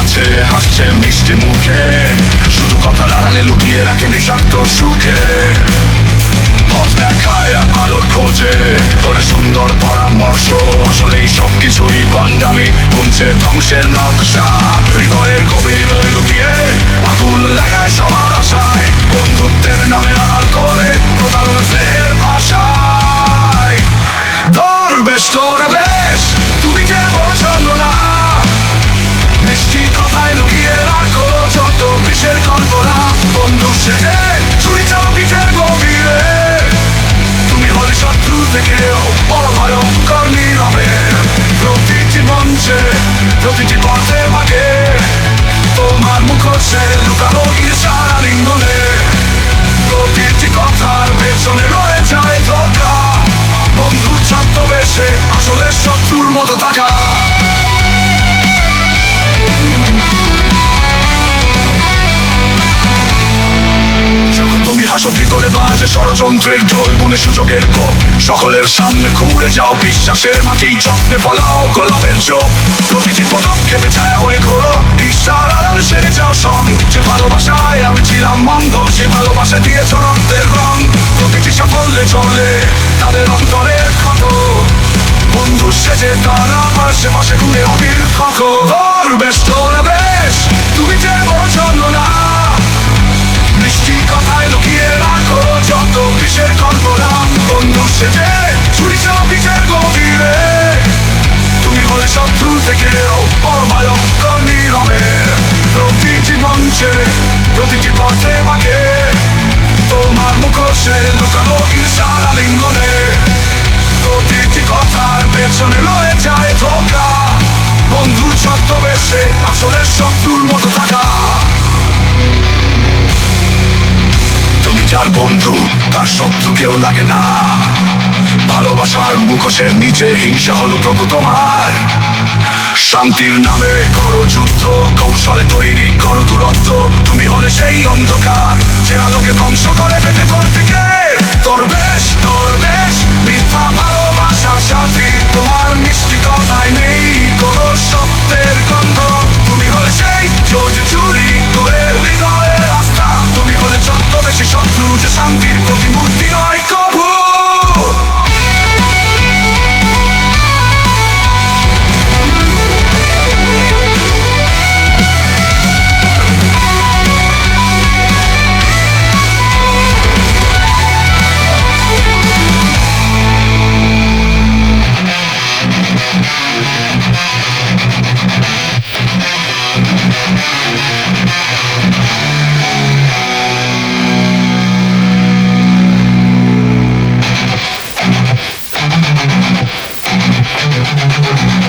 আছে হাসছে মিষ্টি মুখে। শুধু কথা আড়ালে লুকিয়ে রাখে বিষাক্ত সুখে। পথ দেখায় আলোর খোঁজে তোরে সুন্দর পরামর্শ। আসলে এই সব কিছুই বান্ডামি গুনছে ধ্বংসের নকশা। বন্ধু সেজে চুরি চাও পিঠের গভীরে তুমি হলে শত্রু থেকেও বড় ভয়ঙ্কর নীরবে প্রতিটি মঞ্চে প্রতিটি পথে মাগে তোমার মুখোশে লুকানো ঈর্ষার লিঙ্গনে প্রতিটি কথার পেছনে রয়ে যায় ধোকা বন্ধু ছদ্মবেশে আসলে শত্রুর মতো থাকা হাসো ভিতরে বাজে ষড়যন্ত্রের ঢোল মনে সুযোগের কোপ। সকলের সামনে ঘুরে যাও, বিশ্বাসের মাটি যত্নে ফলাও গোলাপের চোখ। প্রতিটি পদক্ষেপে ছায়া হয়ে ঘোরো ঈশ্বর আড়াল সেরে যাও সং। যে ভালোবাসায় আমি ছিলাম মন্দ, সে ভালোবাসা দিয়ে রক্তের রং। প্রতিটি সাফল্যে চলে তাদের অন্তরের ক্ষত। বন্ধু সেজে তারা পাশে পাশে ঘুরে অবির বন্ধু সেজে চুরি চাও বিষের গভীরে তুমি হলে শত্রু থেকেও ভয়ঙ্কর নীরবে প্রতিটি মঞ্চে প্রতিটি পথে মাকে তোমার মুখোশে লুকানো ঈর্ষার আলিঙ্গনে প্রতিটি কথার পেছনে রয়ে যায় ধোকা বন্ধু ছদ্মবেশে আসলে শত্রুর মতো থাকা তুমি যার বন্ধু তার শত্রু কেউ লাগে না ভালোবাসার মুখোশের নিচে হিংসা হলো প্রভু তোমার। শান্তির নামে করো যুদ্ধ, কৌশলে তৈরি করো দূরত্ব। তুমি হলে সেই অন্ধকার, যে আলোকে ধ্বংস করে পেতে থেকে তোর বেশ Música